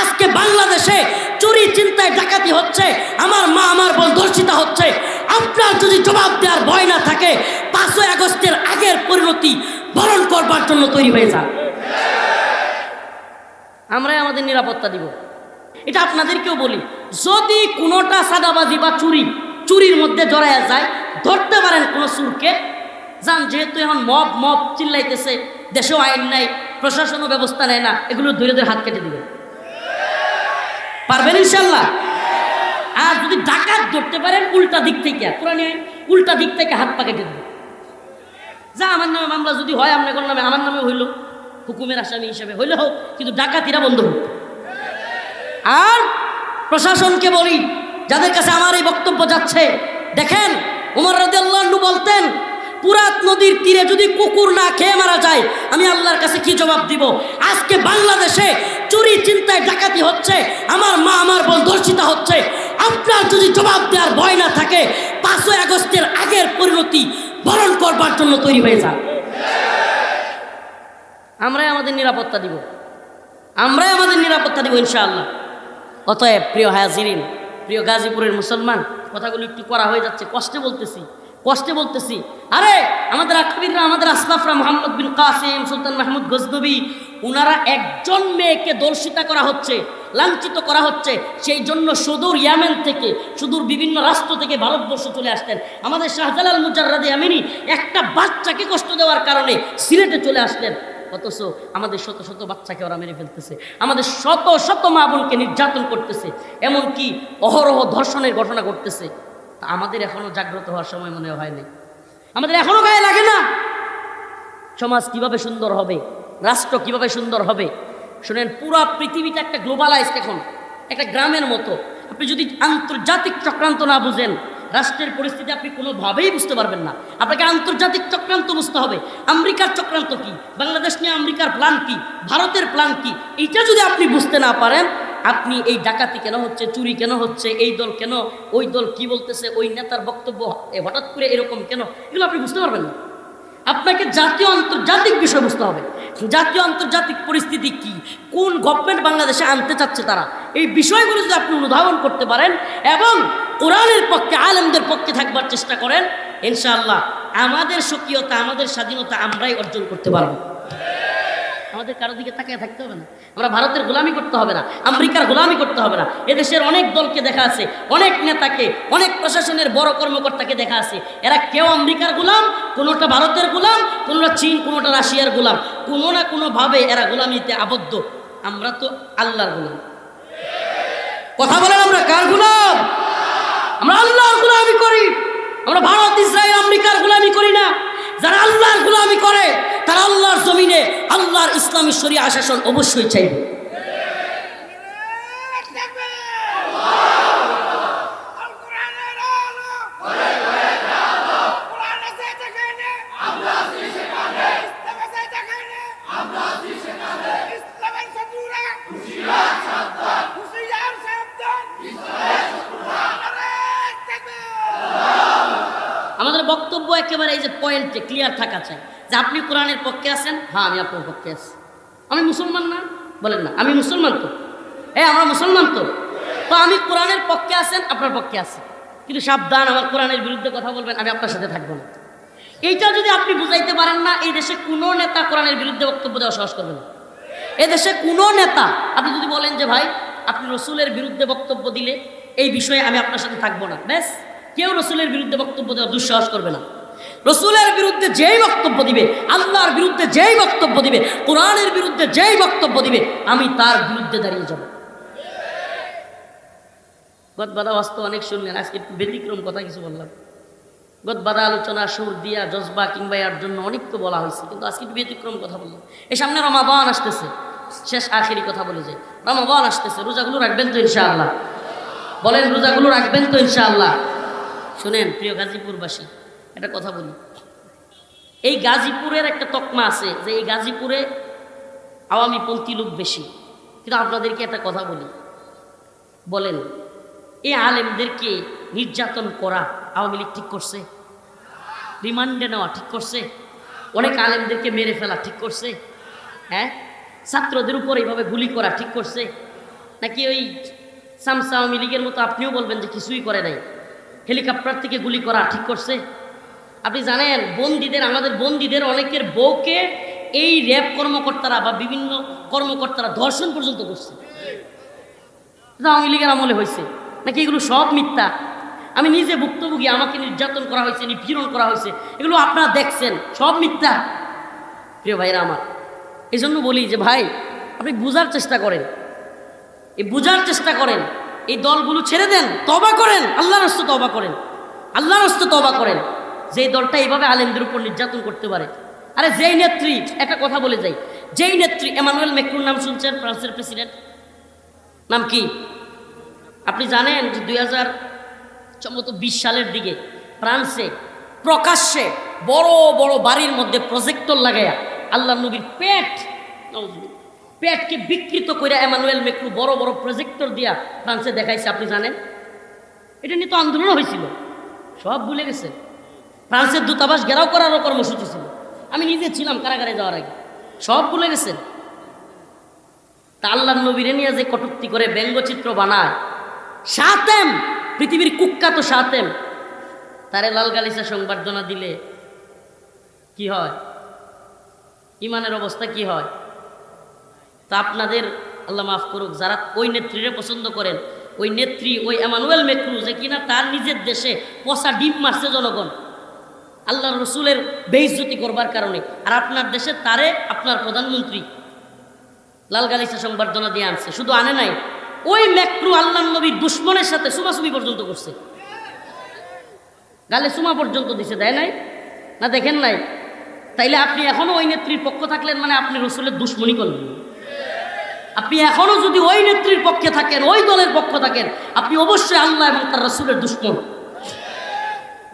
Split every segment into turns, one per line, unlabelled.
আজকে বাংলাদেশে চুরি চিন্তায় ডাকাতি হচ্ছে, আমার মা আমার বোন ধর্ষিতা হচ্ছে। আপনার যদি জবাব দেওয়ার ভয় না থাকে, পাঁচই আগস্টের আগের পরিণতি বরণ করবার জন্য তৈরি হয়ে যান। আমরাই আমাদের নিরাপত্তা দিব। এটা আপনাদেরকেও বলি, যদি কোনোটা সাদাবাজি বা চুরি, চুরির মধ্যে জড়াইয়া যায়, ধরতে পারেন কোনো চুরকে যান, যেহেতু এখন মব মব চিল্লাইতেছে, দেশেও আইন নাই প্রশাসনও ব্যবস্থা নেয় না, এগুলো ধরে ধরে হাত কেটে দিবে। পারবেন ইনশাল্লাহ আর যদি ডাকাত ধরতে পারেন, উল্টা দিক থেকে, কোরআনে উল্টা দিক থেকে হাত পা কেটে দিবে। যা আমার নামে মামলা যদি হয়, আপনার নামে, আমার নামে হইল, হুকুমের আসামি হিসেবে হইলে হোক, কিন্তু ডাকাতিরা বন্ধ হোক। আর প্রশাসনকে বলি, যাদের কাছে আমার এই বক্তব্য যাচ্ছে, দেখেন, উমর রাদিয়াল্লাহু বলতেন পুরাত নদীর তীরে যদি কুকুর না খেয়ে মারা যায়, আমি আল্লাহর কাছে কি জবাব দিব? আজকে বাংলাদেশে চুরি চিন্তায় ডাকাতি হচ্ছে, আমার মা আমার বল ধর্ষিতা হচ্ছে। আপনার যদি জবাব দেওয়ার ভয় না থাকে, পাঁচই আগস্টের আগের পরিণতি বরণ করবার জন্য তৈরি হয়ে যান। আমরাই আমাদের নিরাপত্তা দিব। আমরাই আমাদের নিরাপত্তা দিব ইনশাআল্লাহ। অতএব প্রিয় হায়াজিরিন প্রিয় গাজীপুরের মুসলমান, কথাগুলো একটু করা হয়ে যাচ্ছে, কষ্টে বলতেছি কষ্টে বলতেছি। আরে, আমাদের আকাবিররা, আমাদের আসলাফরা মোহাম্মদ বিন কাসিম, সুলতান মাহমুদ গজনবী ওনারা একজন মেয়েকে দর্শিতা করা হচ্ছে, লাঞ্ছিত করা হচ্ছে, সেই জন্য সুদূর ইয়ামেন থেকে, সুদূর বিভিন্ন রাষ্ট্র থেকে ভারতবর্ষ চলে আসতেন। আমাদের শাহজালাল মুজাররাদে আমিনী একটা বাচ্চাকে কষ্ট দেওয়ার কারণে সিলেটে চলে আসতেন অথচ আমাদের শত শত বাচ্চাকে ওরা মেরে ফেলতেছে। আমাদের শত শত মা বোনকে নির্যাতন করতেছে। এমনকি অহরহ ধর্ষণের ঘটনা ঘটতেছে। তা আমাদের এখনও জাগ্রত হওয়ার সময় মনে হয়নি আমাদের এখনও গায়ে লাগে না। সমাজ কীভাবে সুন্দর হবে, রাষ্ট্র কীভাবে সুন্দর হবে? শুনেন, পুরো পৃথিবীটা একটা গ্লোবালাইজড এখন, একটা গ্রামের মতো। আপনি যদি আন্তর্জাতিক চক্রান্ত না বুঝেন, রাষ্ট্রের পরিস্থিতি আপনি কোনোভাবেই বুঝতে পারবেন না। আপনাকে আন্তর্জাতিক চক্রান্ত বুঝতে হবে। আমেরিকার চক্রান্ত কি? বাংলাদেশ নিয়ে আমেরিকার প্ল্যান কি? ভারতের প্ল্যান কি? এইটা যদি আপনি বুঝতে না পারেন আপনি এই ডাকাতি কেন হচ্ছে, চুরি কেন হচ্ছে, এই দল কেন, ওই দল কি বলতেছে, ওই নেতার বক্তব্য হঠাৎ করে এরকম কেন, এগুলো আপনি বুঝতে পারবেন না। আপনাকে জাতীয় আন্তর্জাতিক বিষয় বুঝতে হবে। জাতীয় আন্তর্জাতিক পরিস্থিতি কি? কোন গভর্নমেন্ট বাংলাদেশে আনতে চাচ্ছে তারা? এই বিষয়গুলো যদি আপনি অনুধাবন করতে পারেন এবং কোরআনের পক্ষে, আলেমদের পক্ষে থাকবার চেষ্টা করেন, ইনশাআল্লাহ আমাদের স্বকীয়তা, আমাদের স্বাধীনতা আমরাই অর্জন করতে পারব। আমাদের কারও দিকে তাকিয়ে থাকতে হবে না। আমরা ভারতের গোলামি করতে হবে না, আমেরিকার গোলামি করতে হবে না। এদেশের অনেক দলকে দেখা আছে, অনেক নেতাকে, অনেক প্রশাসনের বড় কর্মকর্তাকে দেখা আছে। এরা কেউ আমেরিকার গোলাম, কোনোটা ভারতের গোলাম, কোনোটা চীন, কোনোটা রাশিয়ার গোলাম। কোনো না কোনোভাবে এরা গোলামিতে আবদ্ধ। আমরা তো আল্লাহর গোলাম। কথা বলেন আমরা, কার গোলাম? আমরা আল্লাহর গোলামি করি। আমরা ভারত, ইসরায়েল, আমেরিকার গোলামি করি না। যারা আল্লাহর গোলামি করে তারা আল্লাহর জমিনে আল্লাহর ইসলামী শরিয়া শাসন অবশ্যই চাইবে। আমাদের বক্তব্য একেবারে এই যে পয়েন্টে ক্লিয়ার থাকা চাই। যে আপনি কোরআনের পক্ষে আছেন? হ্যাঁ আমি আপনার পক্ষে আছি। আমি মুসলমান না? বলেন না, আমি মুসলমান তো। এ, আমরা মুসলমান তো? তো আমি কোরআনের পক্ষে আছেন, আপনার পক্ষে আছি। কিন্তু সাবধান, আমার কোরআনের বিরুদ্ধে কথা বলবেন, আমি আপনার সাথে থাকব না। এইটা যদি আপনি বুঝাইতে পারেন না, এই দেশে কোনো নেতা কোরআনের বিরুদ্ধে বক্তব্য দেওয়া সাহস করবে না। এ দেশে কোনো নেতা, আপনি যদি বলেন যে, ভাই, আপনি রসুলের বিরুদ্ধে বক্তব্য দিলে এই বিষয়ে আমি আপনার সাথে থাকব না, ব্যাস, কেউ রসুলের বিরুদ্ধে বক্তব্য দেওয়া দুঃসাহস করবে না। রসুলের বিরুদ্ধে যেই বক্তব্য দিবে, আল্লাহর বিরুদ্ধে যেই বক্তব্য দিবে, কোরআনের বিরুদ্ধে যেই বক্তব্য দিবে, আমি তার বিরুদ্ধে দাঁড়িয়ে যাব। গদবাদা বাস্তব অনেক শুনলেন, আজকে একটু ব্যতিক্রম কথা কিছু বললাম। গদবাদা আলোচনা, সুর দিয়া, জজবা কিংবা এর জন্য অনেক তো বলা হয়েছে, কিন্তু আজকে একটু ব্যতিক্রম কথা বললাম। এই সামনে রমাবান আসতেছে, শেষ আখেরি কথা বলে যে রমাবান আসতেছে, রোজাগুলো রাখবেন তো ইনশাআল্লাহ। বলেন, রোজাগুলো রাখবেন তো ইনশাআল্লাহ। শুনেন, প্রিয় গাজীপুরবাসী একটা কথা বলি। এই গাজীপুরের একটা তকমা আছে যে এই গাজীপুরে আওয়ামী পন্থী লোক বেশি। কিন্তু আপনাদেরকে একটা কথা বলি। বলেন, এই আলেমদেরকে নির্যাতন করা আওয়ামী লীগ ঠিক করছে? রিমান্ডে নেওয়া ঠিক করছে? অনেক আলেমদেরকে মেরে ফেলা ঠিক করছে? হ্যাঁ? ছাত্রদের উপর এইভাবে গুলি করা ঠিক করছে? নাকি ওই সামসা আওয়ামী লীগের মতো আপনিও বলবেন যে কিছুই করে নাই? হেলিকপ্টার থেকে গুলি করা ঠিক করছে? আপনি জানেন, বন্দীদের, আমাদের বন্দীদের অনেকের বউকে এই র্যাব কর্মকর্তারা বা বিভিন্ন কর্মকর্তারা ধর্ষণ পর্যন্ত করছে। আওয়ামী লীগের আমলে হয়েছে। নাকি এগুলো সব মিথ্যা? আমি নিজে ভুক্তভোগী, আমাকে নির্যাতন করা হয়েছে, নিপীড়ন করা হয়েছে। এগুলো আপনারা দেখছেন, সব মিথ্যা। প্রিয় ভাইরা আমার এই জন্য বলি যে ভাই, আপনি বুঝার চেষ্টা করেন। এই বুঝার চেষ্টা করেন। এই দলগুলো ছেড়ে দেন তবা করেন। আল্লাহর হস্তে তবা করেন। আল্লাহর হস্তে তবা করেন। যেই দলটা এইভাবে আলেমদের উপর নির্যাতন করতে পারে। আরে যেই নেত্রী, একটা কথা বলে যাই। যেই নেত্রী, এমানুয়েল মেক্রুর নাম শুনছেন, ফ্রান্সের প্রেসিডেন্ট? নাম কি? আপনি জানেন যে দুই হাজার সম্ভবত বিশ সালের দিকে ফ্রান্সে প্রকাশ্যে বড় বড় বাড়ির মধ্যে প্রজেক্টর লাগাইয়া আল্লাহ নবীর পেট পেটকে বিকৃত করে এমানুয়েল মেক্রু বড় বড় প্রজেক্টর দিয়া ফ্রান্সে দেখাইছে, আপনি জানেন? এটা নিয়ে তো আন্দোলন হয়েছিল। সব ভুলে গেছে। ফ্রান্সের দূতাবাস ঘেরাও করারও কর্মসূচি ছিল। আমি নিজে ছিলাম কারাগারে যাওয়ার আগে। সব ভুলে গেছেন? তা আল্লাহ নবীরে নিয়ে যে কটুক্তি করে ব্যঙ্গচিত্র বানায়। সাতেম! পৃথিবীর কুখ্যাত সাতেম! তারে লাল গালিচা সংবর্ধনা দিলে কি হয়? ইমানের অবস্থা কি হয়? তা আপনাদের আল্লাহ মাফ করুক, যারা ওই নেত্রীরে পছন্দ করেন, ওই নেত্রী, ওই এমানুয়েল মেক্রু, যে কিনা তার নিজের দেশে পচা ডিম মারছে জনগণ। আল্লাহ রসুলের বেইজ্জতি করবার কারণে। আর আপনার দেশে তারে আপনার প্রধানমন্ত্রী লাল গালিচা সংবর্ধনা দিয়ে আনছে, শুধু আনে নাই। ওই মেক্রু আল্লাহ নবীর দুশ্মনের সাথে সুমাসুমি পর্যন্ত করছে। গালে সুমা পর্যন্ত দিছে, দেয় নাই? না দেখেন নাই? তাইলে আপনি এখনও ওই নেত্রীর পক্ষ থাকলেন মানে আপনি রসুলের দুশ্মনী করলেন। আপনি এখনও যদি ওই নেত্রীর পক্ষে থাকেন, ওই দলের পক্ষ থাকেন, আপনি অবশ্যই আল্লাহ এবং তার রসুলের দুশ্মন।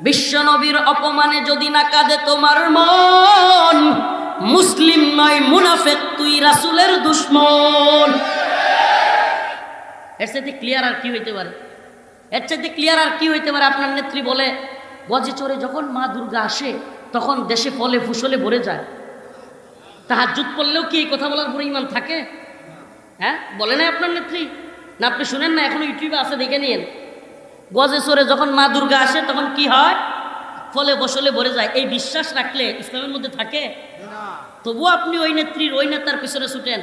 বিশ্বনবীর অপমানে যদি না কাঁদে তোমার মন, মুসলিম নয়, মুনাফেক, তুই রাসুলের দুশ্মন। এর সাথে ক্লিয়ার আর কি হইতে পারে? এর চাইতে ক্লিয়ার আর কি হইতে পারে? আপনার নেত্রী বলে, গজে চড়ে যখন মা দুর্গা আসে, তখন দেশে ফলে ফুসলে ভরে যায়। তাহার জুত পড়লেও কি এই কথা বলার পরে ইমান থাকে? হ্যাঁ বলে না আপনার নেত্রী? না, আপনি শুনেন না? এখনও ইউটিউবে আছে, দেখে নিন গজে চড়ে যখন মা দুর্গা আসে তখন কি হয়? ফলে ফসলে ভরে যায়। এই বিশ্বাস রাখলে ইসলামের মধ্যে থাকে? তবুও আপনি ওই নেত্রীর ওই নেতার পিছনে ছুটেন।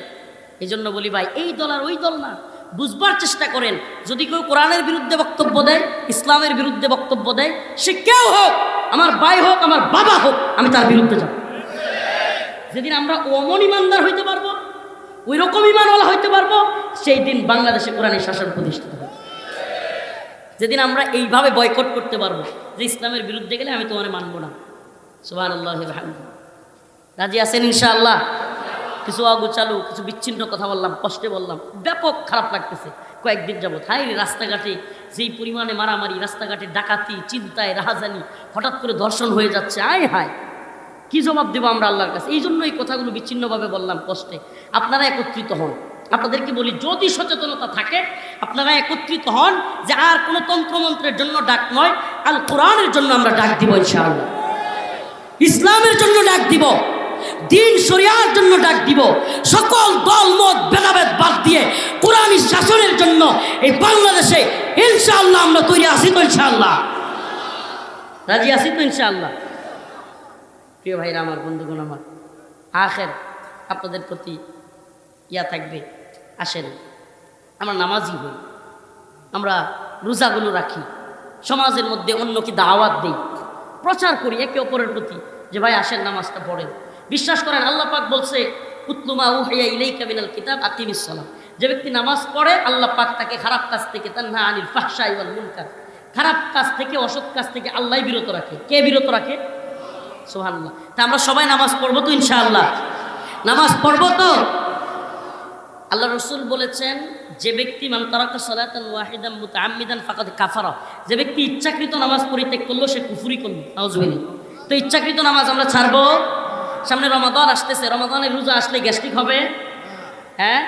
এই জন্য বলি ভাই এই দল আর ওই দল না। বুঝবার চেষ্টা করেন। যদি কেউ কোরআনের বিরুদ্ধে বক্তব্য দেয় ইসলামের বিরুদ্ধে বক্তব্য দেয় সে কেউ হোক আমার ভাই হোক আমার বাবা হোক আমি তার বিরুদ্ধে যাব। যেদিন আমরা অমন ইমানদার হইতে পারব ওই রকম ইমানওয়ালা হইতে পারব সেই দিন বাংলাদেশে কোরআনের শাসন প্রতিষ্ঠিত হবে। যেদিন আমরা এইভাবে বয়কট করতে পারব, যে ইসলামের বিরুদ্ধে গেলে আমি তোমার মানবো না। সুবাহ আল্লাহ রাজি আছেন ইনশাআল্লাহ? কিছু অগুচালু কিছু বিচ্ছিন্ন কথা বললাম, কষ্টে বললাম, ব্যাপক খারাপ লাগতেছে। কয়েকদিন যাবত হাই রাস্তাঘাটে, যেই পরিমাণে মারামারি, রাস্তাঘাটে ডাকাতি, চিন্তায় রাহাজানি, হঠাৎ করে ধর্ষণ হয়ে যাচ্ছে, আয় হায়! কি জবাব দেবো আমরা আল্লাহর কাছে? এই জন্য এই কথাগুলো বিচ্ছিন্নভাবে বললাম, কষ্টে। আপনারা একত্রিত হন। আপনাদেরকে বলি, যদি সচেতনতা থাকে, আপনারা একত্রিত হন যে আর কোনো তন্ত্রমন্ত্রের জন্য ডাক নয়, আল কোরআনের জন্য আমরা ডাক দিব ইনশাআল্লাহ। ইসলামের জন্য ডাক দিব, দিন শরিয়ার জন্য ডাক দিব, সকল দল, মত, ভেদাভেদ বাদ দিয়ে কোরআনী শাসনের জন্য এই বাংলাদেশে ইনশাআল্লাহ আমরা তৈরি আছি তো ইনশাআল্লাহ। রাজি আছি তো ইনশাআল্লাহ? প্রিয় ভাইরা, আমার বন্ধুগণ আমার, আখের আপনাদের প্রতি ইয়া থাকবে। আসেন। আমরা নামাজি হই। আমরা রোজাগুলো রাখি। সমাজের মধ্যে অন্যকে দাওয়াত দিই? প্রচার করি একে অপরের প্রতি। যে ভাই আসেন, নামাজটা পড়েন। বিশ্বাস করেন, আল্লাহ পাক বলছে উতলুমা উহাইয়া ইলাইকা মিনাল কিতাব আকিমিস সালাম যে ব্যক্তি নামাজ পড়ে, আল্লাহ পাক তাকে খারাপ কাজ থেকে তান্না আনিল ফাহশাই ওয়াল মুনকার। খারাপ কাজ থেকে, অসৎ কাজ থেকে আল্লাহ বিরত রাখে। কে বিরত রাখে? সুবহানাল্লাহ। তা আমরা সবাই নামাজ পড়ব তো ইনশাআল্লাহ। নামাজ পড়ব তো? আল্লাহ রসুল বলেছেন, যে ব্যক্তি মান তারাকা সালাতান ওয়াহিদান মুতাআম্মিদান ফাকাদ কাফারা। যে ব্যক্তি ইচ্ছাকৃত নামাজ পরিত্যাগ করল, সে কুফুরি করল, নাউজুবিল্লাহ। তো ইচ্ছাকৃত নামাজ আমরা ছাড়বো? সামনে রমাদান আসতেছে, রমাদানের রোজা আসলে গ্যাস্ট্রিক হবে? হ্যাঁ?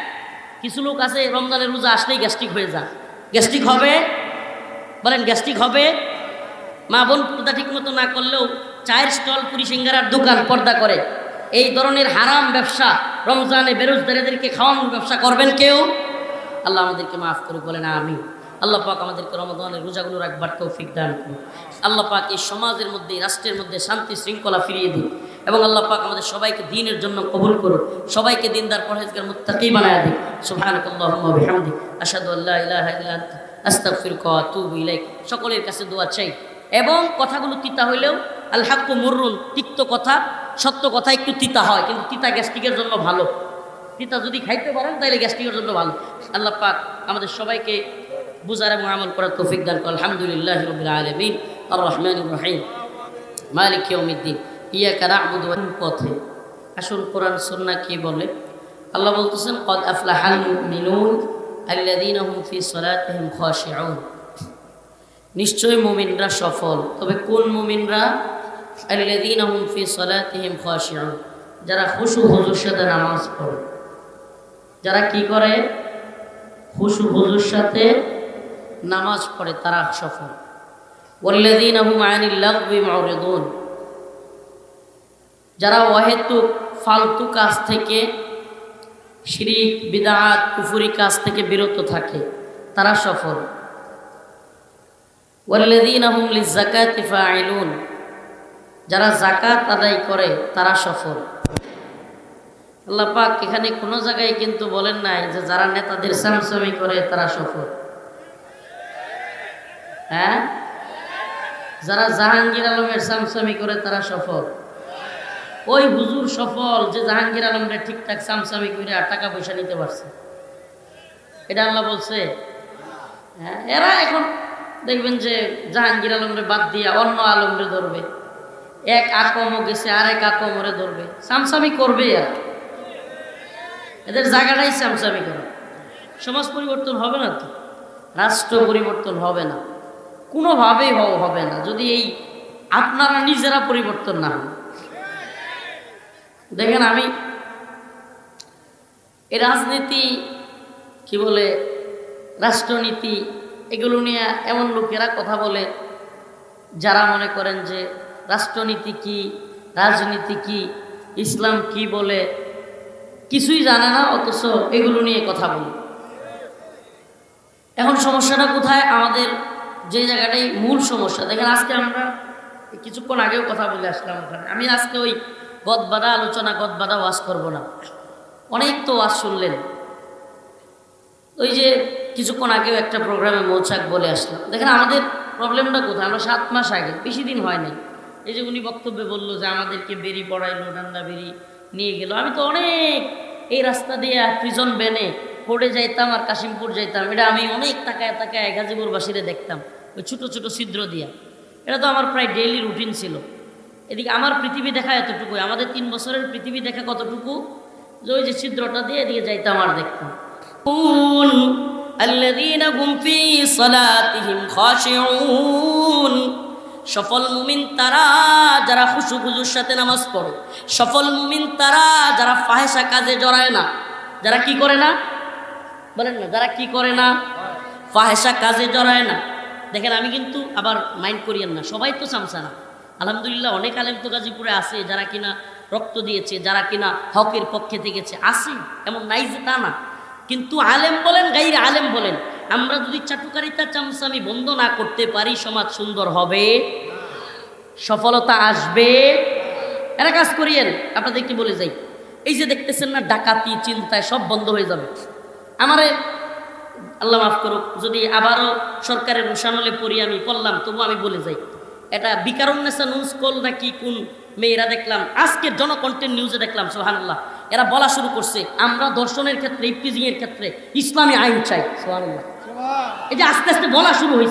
কিছু লোক আছে, রমজানের রোজা আসলেই গ্যাস্ট্রিক হয়ে যায় গ্যাস্ট্রিক হবে? বলেন, গ্যাস্ট্রিক হবে? মা বোন পর্দা ঠিক মতো না করলেও চায়ের স্টল, পুরি সিঙ্গারার দোকান পর্দা করে। এই ধরনের হারাম ব্যবসা রমজানে বেরোজগারীদেরকে খাওয়ানোর ব্যবসা করবেন কেউ? আল্লাহ আমাদেরকে মাফ করে বলেন আমি আল্লাহ পাক আমাদেরকে রমজানের রোজাগুলো রাখবার তৌফিক দান করুন। আল্লাহ পাক এই সমাজের মধ্যে রাষ্ট্রের মধ্যে শান্তি শৃঙ্খলা ফিরিয়ে দিন এবং আল্লাহ পাক আমাদের সবাইকে দিনের জন্য কবুল করুন সবাইকে দিনদার, পরহেজগার, মুত্তাকি বানায় দিন সুবহানাকাল্লাহুম্মা ইলাইক। সকলের কাছে দোয়া চাই। এবং কথাগুলো তিতা হইলেও, আল হাক্কু তিক্ত কথা সত্য কথা একটু তিতা হয়, কিন্তু তিতা গ্যাস্ট্রিকের জন্য ভালো। তিতা যদি খাইতে পারেন তাহলে গ্যাস্ট্রিকের জন্য ভালো। আল্লাহ পাক আমাদের সবাইকে বুঝার এবং আমল করার তৌফিক দান করুন। আলহামদুলিল্লাহ রবিল আলমিন। আর রহমান রহিম। মালিক ইয়মিদ্দিন ইয়াকা না'বুদু ওয়া পথে আসল কোরআন সুন্নাহ কি বলে? আল্লাহ বলতেছেন, কদ আফলাহাল মুমিনুন আল্লাযীনা হুম ফি সালাতিহিম খাশিউন। নিশ্চয় মুমিনরা সফল, তবে কোন মুমিনরা যারা খুশু হুজুর সাথে নামাজ পড়ে। যারা কি করে? খুশু হুজুর সাথে নামাজ পড়ে, তারা সফল। আনিল লাগবি মুরিদুন যারা অহেতুক ফালতু কাজ থেকে, শিরিক, বিদাত, কুফুরি কাজ থেকে বিরত থাকে, তারা সফল। ওয়াল্লাযীনা হুম লিযাকাতি ফাইলুন যারা জাকাত আদায় করে, তারা সফল। আল্লাহ পাক এখানে কোনো জায়গায় কিন্তু বলেন নাই যে যারা নেতাদের সামসামি করে, তারা সফল। হ্যাঁ? যারা জাহাঙ্গীর আলমের সামসামি করে, তারা সফল। ওই হুজুর সফল যে জাহাঙ্গীর আলমরে ঠিকঠাক সামসামি করে আর টাকা পয়সা নিতে পারছে। এটা আল্লাহ বলছে। হ্যাঁ এরা এখন দেখবেন যে জাহাঙ্গীর আলমরে বাদ দিয়া অন্য আলমরে ধরবে। এক আকমও গেছে আর এক আকমরে ধরবে। সামসামি করবে আর এদের জায়গাটাই সামসামি করে। সমাজ পরিবর্তন হবে না তো? রাষ্ট্র পরিবর্তন হবে না। কোনোভাবেই হবে না, যদি এই আপনারা নিজেরা পরিবর্তন না দেখেন আমি এই রাজনীতি, কি বলে, রাষ্ট্রনীতি, এগুলো নিয়ে এমন লোকেরা কথা বলে, যারা মনে করেন যে রাষ্ট্রনীতি কি, রাজনীতি কি, ইসলাম কি বলে, কিছুই জানে না, অথচ এগুলো নিয়ে কথা বলি। এখন সমস্যাটা কোথায়? আমাদের যে জায়গাটাই মূল সমস্যা। দেখেন, আজকে আমরা কিছুক্ষণ আগেও কথা বলে আসলাম ওখানে। আমি আজকে ওই গদবাদা আলোচনা, গদবাদা ওয়াজ করব না। অনেক তো ওয়াজ শুনলেন। ওই যে কিছুক্ষণ আগেও একটা প্রোগ্রামে মৌচাক বলে আসলাম। দেখেন, আমাদের প্রবলেমটা কোথায়? আমরা সাত মাস আগে, বেশি দিন হয় নাই। এই যে উনি বক্তব্যে বললো যে আমাদেরকে বেরি পড়াইলো ডান্ডা বেরি নিয়ে গেল আমি তো অনেক এই রাস্তা দিয়ে প্রিজন ব্যানে পড়ে যাইতাম আর কাশিমপুর যাইতাম এটা আমি অনেক তাকায় তাকায় গাজীপুরবাসীরে দেখতাম ওই ছোটো ছোটো ছিদ্র দিয়া এটা তো আমার প্রায় ডেইলি রুটিন ছিল এদিকে আমার পৃথিবী দেখা এতটুকু আমাদের তিন বছরের পৃথিবী দেখা কতটুকু যে ওই যে ছিদ্রটা দিয়ে এদিকে যাইতাম আর দেখতাম الذين هم في صلاتهم خاشعون সফল মুমিন তারা যারা খুশু খুজুর সাথে নামাজ পড়ে। সফল মুমিন তারা যারা ফাহেসা কাজে জড়ায় না। যারা কি করে না? বলেন না, যারা কি করে না? ফাহেসা কাজে জড়ায় না। দেখেন, আমি কিন্তু আবার মাইন্ড করিয়েন না। সবাই তো চামচা না। আলহামদুলিল্লাহ, অনেক আলেম তো গাজীপুরে আছে, যারা কিনা রক্ত দিয়েছে, যারা কিনা হকের পক্ষে থেকেছে। আছে, এমন নাই যে তা না। কিন্তু আলেম বলেন, গাইর আলেম বলেন আমরা যদি চাটুকারিতা চামচামি বন্ধ না করতে পারি, সমাজ সুন্দর হবে। সফলতা আসবে। এরা কাজ করিয়েন, আপনাদেরকে বলে যাই। এই যে দেখতেছেন না, ডাকাতি, চিন্তায় সব বন্ধ হয়ে যাবে। আমারে আল্লাহ মাফ করুক, যদি আবারও সরকারের রোশানলে পড়ি আমি পড়লাম, তবু আমি বলে যাই। এটা বিকারুন্নেসা নিউজ কল নাকি কোন মেয়েরা দেখলাম, আজকের জনকন্টেন্ট নিউজে দেখলাম সোহানুল্লাহ এরা বলা শুরু করছে, আমরা দর্শনের ক্ষেত্রে ইফটিজিং ক্ষেত্রে ইসলামী আইন চাই সোহানুল্লাহ যে আস্তে আস্তে বলা শুরু হয়েছে।